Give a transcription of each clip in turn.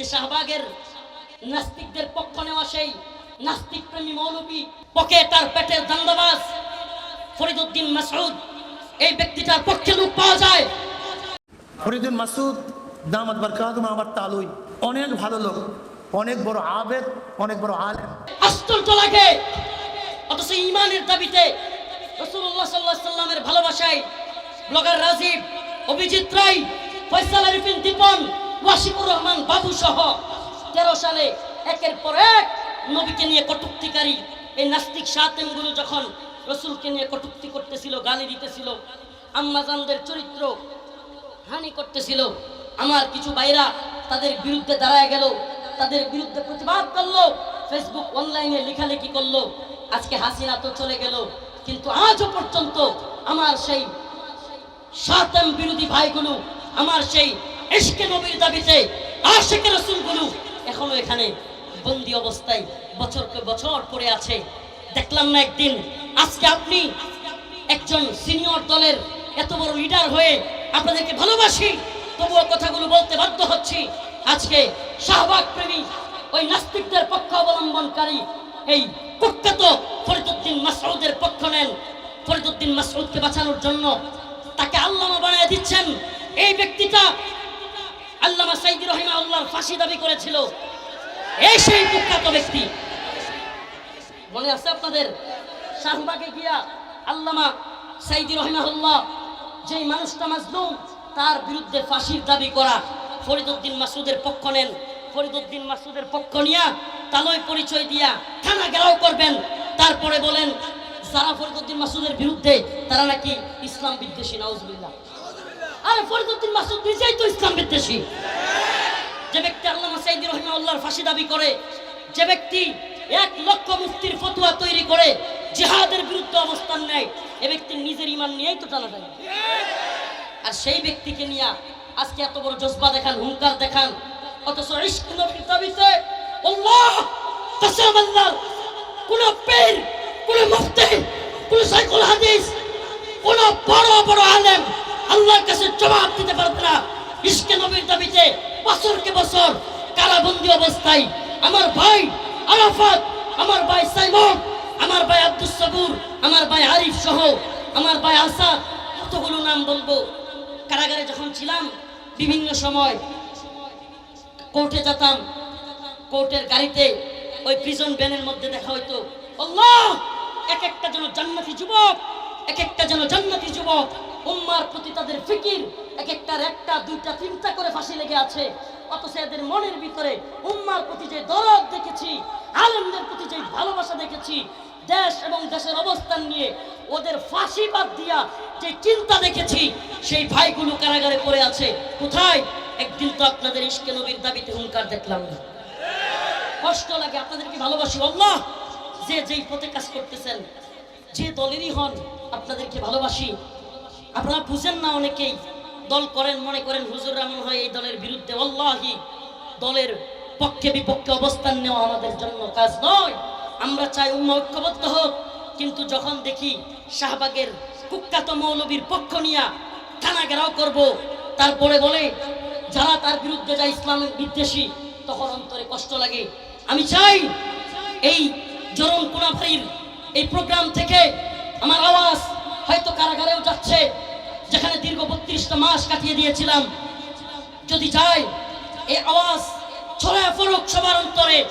আজকে শাহবাগের নাস্তিকদের পক্ষ নেওয়া সেই নাস্তিক প্রেমী মৌলবী পকে তার পেটের দান্দাবাজ ফরিদুদ্দিন মাসউদ। এই ব্যক্তিটার পক্ষে লোক পাওয়া যায়। ফরিদুল মাসুদ দামাত বরকাতুম আমার তালুই। অনেক ভালো লোক অনেক বড় আবেদ অনেক বড় আলেম। আশ্চর্য লাগে। অথচ ইমানের দাবিতে রসুল্লাহ সাল্লাহ সাল্লামের ভালোবাসায় ব্লগার রাজীব অভিজিৎ রায় ফয়সাল আরিফিন দীপন ওয়াসিকুর রহমান বাবু সহ তেরো সালে একের পর এক নবীকে নিয়ে কটুক্তিকারী এই নাস্তিক সাতেমগুলো যখন রসুলকে নিয়ে কটুক্তি করতেছিল, গালি দিতেছিল, আম্মাজানদের চরিত্র হানি করতেছিল, আমার কিছু ভাইরা তাদের বিরুদ্ধে দাঁড়ায় গেল, তাদের বিরুদ্ধে প্রতিবাদ করল, ফেসবুক অনলাইনে লেখালেখি করল, আজকে হাসিনা তো চলে গেল, কিন্তু আজও পর্যন্ত আমার সেই সাতম বিরোধী ভাইগুলো, আমার সেই এশকে নবীর দাবিতে আশেকে রসুলগুলো এখনও এখানে বন্দি অবস্থায় বছরকে বছর পড়ে আছে। দেখলাম না একদিন আজকে আপনি একজন সিনিয়র দলের এত বড় লিডার হয়ে আপনাদেরকে ভালোবাসি, তবুও কথাগুলো বলতে বাধ্য হচ্ছি। আজকে শাহবাগ প্রেমী ওই নাস্তিকদের পক্ষ অবলম্বনকারী এই কুখ্যাত ফরিদুদ্দিন মাসউদের পক্ষ নেন। ফরিদুদ্দিন মাসউদকে বাঁচানোর জন্য তাকে আল্লামা বানিয়ে দিচ্ছেন। এই ব্যক্তিটা সাইদি রহিমা আল্লাহর ফাঁসি দাবি করেছিল। এই সেই কুখ্যাত ব্যক্তি। মনে আছে আপনাদের? শাহবাগে গিয়া আল্লামা সাইদি রহিমাহুল্লাহ যেই মানুষটা মাজলুম, তার বিরুদ্ধে ফাঁসির দাবি করা। ফরিদুদ্দিন মাসুদের পক্ষ নেন। ফরিদুদ্দিন মাসুদের পক্ষ নিয়া তালয় পরিচয় দিয়া থানা গেরাও করবেন। তারপরে বলেন, যারা ফরিদুদ্দিন মাসুদের বিরুদ্ধে, তারা নাকি ইসলাম বিদ্বেষী, নাউজবিল্লাহ। আরে ফরিদুদ্দিন মাসুদ নিজেই তো ইসলাম বিদ্বেষী। যে ব্যক্তি আল্লামা সাইদি রহিমাউল্লাহর ফাঁসি দাবি করে, যে ব্যক্তি এক লক্ষ মুফতির ফতুয়া তৈরি করে, জিহাদের বিরুদ্ধে অবস্থান নেয়, এ ব্যক্তি নিজের ইমান নিয়েই তো টানা টানা। আর সেই ব্যক্তিকে নিয়ে আজকে এত বড় জজবা দেখান, হুঙ্কার দেখান, অথচ ইশক নবীর দাবিতে আল্লাহ কসম আল্লাহ কোন পীর, কোন মুফতি, কোন সাইকুল হাদিস, কোন বড় বড় আলেম আল্লাহর কাছে জবাব দিতে পারত না। ইশকে নবীর দাবিতে বছরকে বছর কারাবন্দি অবস্থায় আমার ভাই আরাফাত, আমার ভাই সাইমন, আমার ভাই আব্দুস সাবুর, আমার ভাই আরিফ সহ আমার ভাই আসাদ, কতগুলো নাম বলব? কারাগারে যখন ছিলাম, বিভিন্ন সময় কোর্টে যেতাম, কোর্টের গাড়িতে ওই প্রিজন ভ্যানের মধ্যে দেখা হইতো, আল্লাহ! এক একটা যেন জান্নাতি যুবক, এক একটা যেন জান্নাতি যুবক। উম্মার প্রতি তাদের ফিকির এক একটার একটা, দুইটা, তিনটা করে ফাঁসি লেগে আছে। অথচ এদের মনের ভিতরে উম্মার প্রতি যে দরদ দেখেছি, আলেমদের প্রতি যে ভালোবাসা দেখেছি, দেশ এবং দেশের অবস্থান নিয়ে ওদের ফাঁসি বাদ দিয়া যে চিন্তা দেখেছি, সেই ভাইগুলো কারাগারে পড়ে আছে। কোথায়? একদিন তো আপনাদের ইশকে নবীর দাবিতে হুঙ্কার দেখলাম। না কষ্ট লাগে, আপনাদেরকে ভালোবাসি, আল্লাহ! যে যেই পথে কাজ করতেছেন, যে দলেরই হন, আপনাদেরকে ভালোবাসি। আপনারা বুঝেন না অনেকেই। দল করেন, মনে করেন হুজুর মনে হয় এই দলের বিরুদ্ধে। অল্লাহি দলের পক্ষে বিপক্ষে অবস্থান নেওয়া আমাদের জন্য কাজ নয়। আমরা চাই উম্মা ঐক্যবদ্ধ হোক, কিন্তু যখন দেখি শাহবাগের কুখ্যাত মৌলবীর পক্ষ নিয়া থানা ঘেরাও করব, তারপরে বলে, যারা তার বিরুদ্ধে যায় ইসলামের বিদ্বেষী, তখন অন্তরে কষ্ট লাগে। আমি চাই এই জরুন কোনাফারির এই প্রোগ্রাম থেকে আমার আওয়াজ হয়তো কারাগারেও যাচ্ছে দীর্ঘ মাস কাটিয়ে দিয়েছিলাম। যদি যায় এই আওয়াজ ছড়ায় ফরক সবার অন্তরে।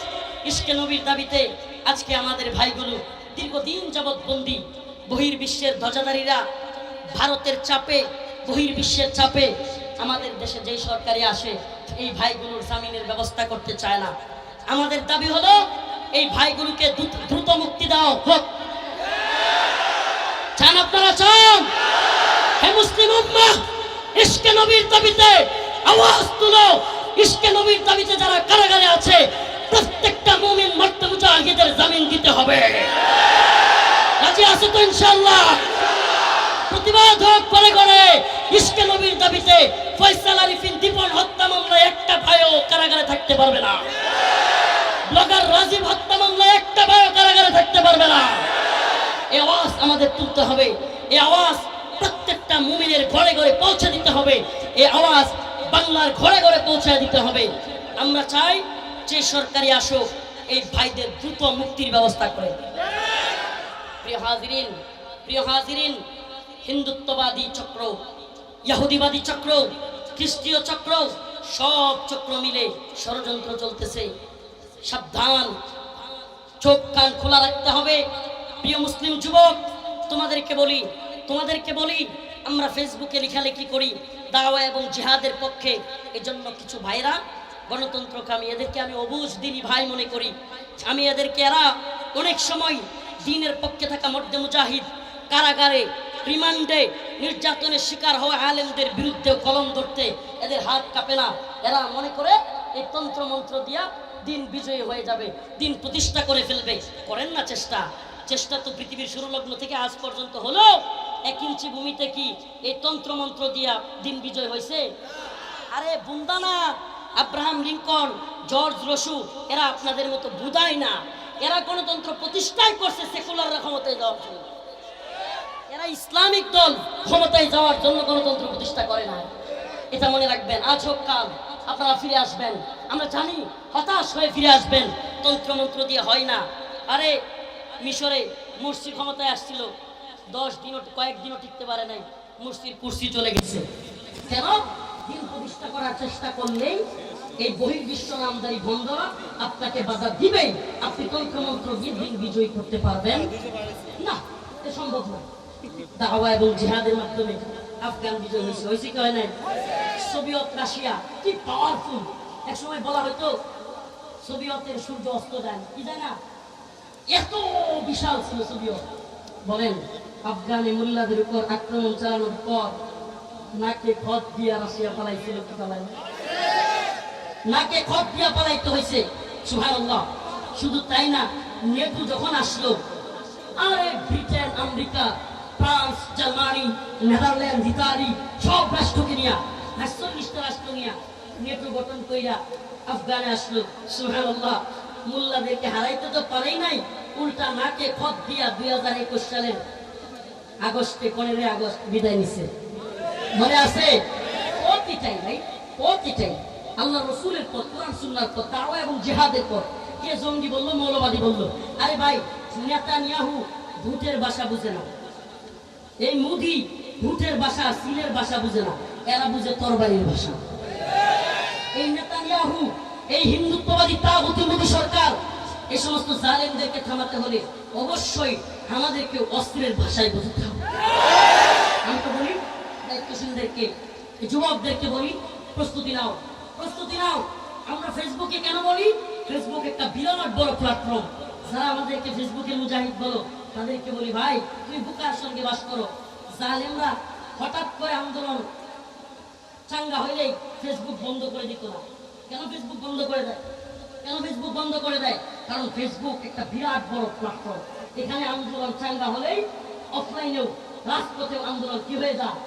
ইস্কে নবীর দাবিতে আজকে আমাদের ভাইগুলো দীর্ঘদিন যাবৎ বন্দি, বহির্বিশ্বের ধ্বজাধারীরা ভারতের চাপে, বহির্বিশ্বের চাপে আমাদের দেশে যেই সরকারি আসে, এই ভাইগুলোর জামিনের ব্যবস্থা করতে চায় না। আমাদের দাবি হলো, এই ভাইগুলোকে দ্রুত- মুক্তি দাও হোক। চান আপনারা চান? হে মুসলিম উম্মা ইশকে নবীর দাবিতে আওয়াজ তুলো। ইশকে নবীর দাবিতে যারা কারাগারে আছে, প্রত্যেকটা মুমিন মর্তে মুজাহিদের জামিন দিতে হবে। রাজি আছে তো ইনশাআল্লাহ? প্রতিবাদ হোক করে করে ইশকে নবীর দাবিতে ফয়সাল আরিফিন দীপন হত্যা মামলায় একটা ভাইও কারাগারে থাকতে পারবে না। ব্লগার রাজীব হত্যা মামলায় একটা ভাইও কারাগারে থাকতে পারবে না। এই আওয়াজ আমাদের তুলতে হবে। এই আওয়াজ প্রত্যেকটা মুমিনের ঘরে ঘরে পৌঁছে দিতে হবে। এই আওয়াজ বাংলার ঘরে ঘরে পৌঁছে দিতে হবে। আমরা চাই যে সরকারি আসুক, এই ভাইদের দ্রুত মুক্তির ব্যবস্থা করে। প্রিয় হাজিরিন প্রিয় হাজিরিন, হিন্দুত্ববাদী চক্র ইহুদিবাদী চক্র, খ্রিস্টীয় চক্র, সব চক্র মিলে ষড়যন্ত্র চলতেছে। সাবধান, চোখ কান খোলা রাখতে হবে। প্রিয় মুসলিম যুবক, তোমাদেরকে বলি তোমাদেরকে বলি, আমরা ফেসবুকে লেখালেখি করি, দাওয়া এবং জিহাদের পক্ষে। এজন্য কিছু ভাইরা গণতন্ত্রকামী এদেরকে আমি অবুজ দিনী ভাই মনে করি। আমি এদেরকে এরা অনেক সময় দিনের পক্ষে থাকা মর্দে মুজাহিদ, কারাগারে, রিমান্ডে নির্যাতনের শিকার হওয়া আলেমদের বিরুদ্ধে কলম ধরতে এদের হাত কাঁপে না। এরা মনে করে এই তন্ত্র মন্ত্র দিয়া দিন বিজয়ী হয়ে যাবে, দিন প্রতিষ্ঠা করে ফেলবে। করেন না চেষ্টা। চেষ্টা তো পৃথিবীর শুরু লগ্ন থেকে আজ পর্যন্ত হলো। এক ইঞ্চি ভূমিতে কি এই তন্ত্র মন্ত্র দিয়া দিন বিজয় হয়েছে আরে বুন্দানা আব্রাহাম লিঙ্কন, জর্জ রসু, এরা আপনাদের মতো বুদাই না। এরা গণতন্ত্র প্রতিষ্ঠাই করছে সেকুলার ক্ষমতায় যাওয়ার জন্য। এরা ইসলামিক দল ক্ষমতায় যাওয়ার জন্য গণতন্ত্র প্রতিষ্ঠা করে না এটা মনে রাখবেন, আজ হোক কাল আপনারা ফিরে আসবেন। আমরা জানি, হতাশ হয়ে ফিরে আসবেন। তন্ত্রমন্ত্র দিয়ে হয় না। আরে, মিশরে মুর্শি ক্ষমতায় আসছিল দশ দিনও কয়েকদিনও টিকতে পারে নাই মুর্শির কুর্সি চলে গেছে। কেন? দিন প্রতিষ্ঠা করার চেষ্টা করলেই এই বহির্বিশ্ব নামদারি বন্ধরা আপনাকে বাধা দিবে আপনি তন্ত্রমন্ত্র দিন বিজয়ী করতে পারবেন। না এটা সম্ভব নয়। দাওয়া এবং জিহাদের মাধ্যমে আফগান বিজয় হয়েছে। হয়েছে কি নাই? সোভিয়ত রাশিয়া, কি পাওয়ারফুল এক সময় বলা হয়তো সোভিয়তের সূর্য অস্ত যায় কি যায় না? এত বিশাল ছিল সোভিয়ত। বলেন আফগানি মোল্লাদের উপর আক্রমণ চালানোর পর নাকে খত দিয়া রাশিয়া পালাইছিল, কি পালাই নাকে খত দিয়া পালাইতে হয়েছে সুবহানাল্লাহ। শুধু তাই না নেটু যখন আসলো আরে Britain, America, France, Germany, Netherland, Italy, সব রাষ্ট্রকে নিয়ে, আটচল্লিশটা রাষ্ট্র নিয়ে নেটু গঠন কইরা আফগানে আসলো, সুবহানাল্লাহ। মোল্লাদেরকে হারাইতে তো পারেই নাই, উল্টা নাকে খত দিয়া দুই হাজার একুশ সালের আগস্টে, পনেরোই আগস্ট বিদায় নিছে। মনে আছে? প্রতিটাই ভাই প্রতিটাই আল্লাহ রসুলের পথ, কোরআন, সুন্নার পথ তাও এবং জেহাদের পথ। কে জঙ্গি বলল, মৌলবাদী বলল? আরে ভাই নেতা নিয়াহু ভূতের বাসা বুঝে না। এই মুদি ভূতের বাসা সিলের বাসা বুঝে না। এরা বুঝে তরবারির ভাষা। এই নেতা নেতানিয়াহু, এই হিন্দুত্ববাদী তাগুতি মোদী সরকার এই সমস্ত জালেমদেরকে থামাতে হলে অবশ্যই আমাদেরকে অস্ত্রের ভাষায় বুঝতে হবে। আমি তো বলি, দায়িত্বশীলদেরকে যুবকদেরকে বলি, প্রস্তুতি নাও প্রস্তুতি নাও। আমরা ফেসবুকে কেন বলি? ফেসবুক একটা বিরাট বড় প্ল্যাটফর্ম যারা আমাদেরকে ফেসবুকের মুজাহিদ বলো, তাদেরকে বলি, ভাই, তুমি বুকার সঙ্গে বাস করো। জালেমরা হঠাৎ করে আন্দোলন চাঙ্গা হইলেই ফেসবুক বন্ধ করে দিত না। কেন ফেসবুক বন্ধ করে দেয়? কেন ফেসবুক বন্ধ করে দেয়? কারণ ফেসবুক একটা বিরাট বড় প্ল্যাটফর্ম এখানে আন্দোলন চাঙ্গা হলেই অফলাইনেও রাজপথেও আন্দোলন কি হয়ে যায়?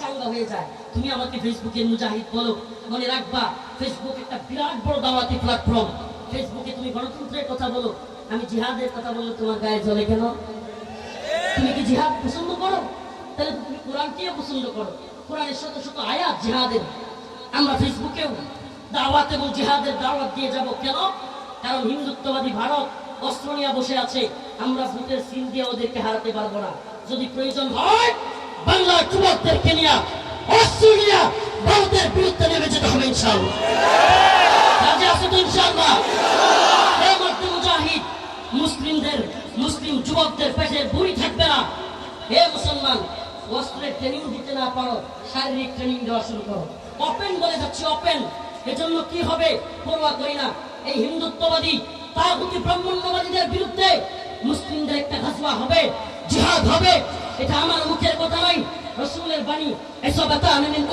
চাঙ্গা হয়ে যায়। তুমি আমাকে ফেসবুকে মুজাহিদ বলো, মনে রাখবা ফেসবুক একটা বিরাট বড় দাওয়াতি প্ল্যাটফর্ম ফেসবুকে তুমি গণতন্ত্রের কথা বলো, আমি জিহাদের কথা বললে তোমার গায়ে জ্বলে কেন? তুমি কি জিহাদ পছন্দ করো? তাহলে তুমি কোরআনকেও পছন্দ করো? কোরআনের শত শত আয়াত জিহাদের। আমরা ফেসবুকেও দাওয়াত এবং জিহাদের দাওয়াত দিয়ে যাব কেন? কারণ হিন্দুত্ববাদী ভারত অস্ত্র নিয়ে বসে আছে। আমরা ভূতের সিল দিয়ে ওদেরকে হারাতে পারব না। যদি প্রয়োজন হয়, বাংলার যুবকদেরকে নিয়ে অস্ট্রেলিয়া ভারতের বিরুদ্ধে নেমে যেতে হবে মুসলিমদের, মুসলিম যুবকদের পেটে বুড়ি থাকবে না। হে মুসলমান, অস্ত্রের ট্রেনিং দিতে না পারো, শারীরিক ট্রেনিং দেওয়া শুরু করো। ওপেন বলে যাচ্ছি ওপেন এজন্য কি হবে? পরোয়া করি না। এই হিন্দুত্ববাদী, তাগুতি ব্রাহ্মণ্যবাদীদের বিরুদ্ধে মুসলিমদের একটা ঘাসওয়া হবে, জিহাদ হবে। এটা আমার মুখের কথা নয়। রসুলের বাণী ইসাবাতান মিন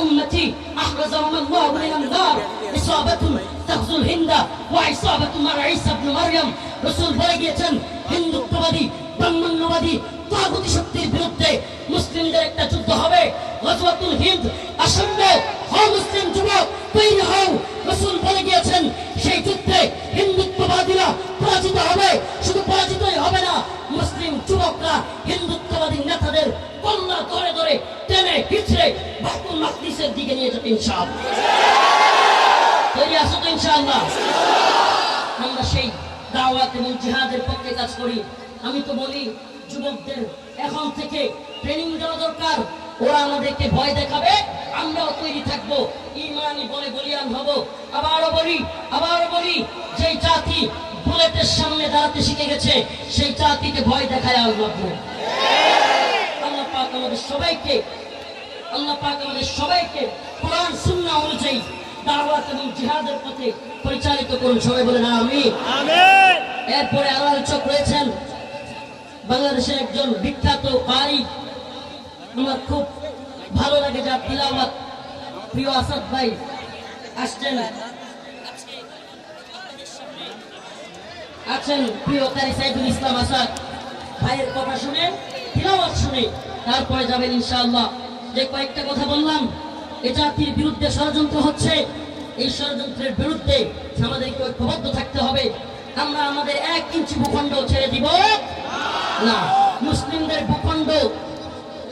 শক্তির বিরুদ্ধে মুসলিমদের একটা যুদ্ধ হবে। হিন্দ হও মুসলিম যুবক, তৈরি হও। রাসূল বলে গিয়েছেন, সেই যুদ্ধে হিন্দুত্ববাদীরা পরাজিত হবে। শুধু পরাজিতই হবে না, মুসলিম যুবকরা হিন্দুত্ববাদী নেতাদের কল্লা ধরে ধরে টেনে হিচড়ে বাইতুল মাকদিসের দিকে নিয়ে যাবে ইনশাআল্লাহ। তৈরি আছো তো ইনশাআল্লাহ? সেই দাওয়াত এবং জিহাদের পক্ষে কাজ করি। আমি তো বলি, যুবকদের এখন থেকে ট্রেনিং দেওয়া দরকার। ওরা আমাদেরকে ভয় দেখাবে আমরাও তৈরি থাকব। ইমানি বলে বলিয়ান হব। আবারও বলি আবারও বলি যেই জাতি বুলেটের সামনে দাঁড়াতে শিখে গেছে সেই জাতিকে ভয় দেখায় লাগবে আল্লাহ পাক আমাদের সবাইকে আল্লাহ পাক আমাদের সবাইকে কোরআন সুন্নাহ অনুযায়ী দাওয়াত এবং জিহাদের পথে পরিচালিত করুন। সবাই বলেন আমি এরপরে আরও আলোচক রয়েছেন। বাংলাদেশের একজন বিখ্যাত কারি আমার খুব ভালো লাগে যার তিলাওয়াত প্রিয় আসাদ ভাই, আসছেন। আছেন প্রিয় কারি সাইদুল ইসলাম আসাদ ভাইয়ের কথা শুনে তিলাওয়াত শুনে তারপরে যাবেন ইনশাআল্লাহ। যে কয়েকটা কথা বললাম, এ জাতির বিরুদ্ধে ষড়যন্ত্র হচ্ছে। এই ষড়যন্ত্রের বিরুদ্ধে আমাদেরকে ঐক্যবদ্ধ থাকতে হবে। আমরা আমাদের এক ইঞ্চি ভূখণ্ড ছেড়ে দিব। না, মুসলিমদের ভূখণ্ড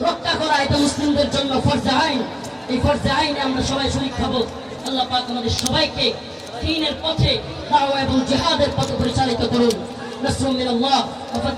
রক্ষা করা এটা মুসলিমদের জন্য ফরজে আইন। এই ফরজে আইনে আমরা সবাই শরীর খাব আল্লাহ পাক আমাদের সবাইকে দিনের পথে দাওয়া এবং জেহাদের পথে পরিচালিত করুন। নসরুম মিনাল্লাহ ওয়া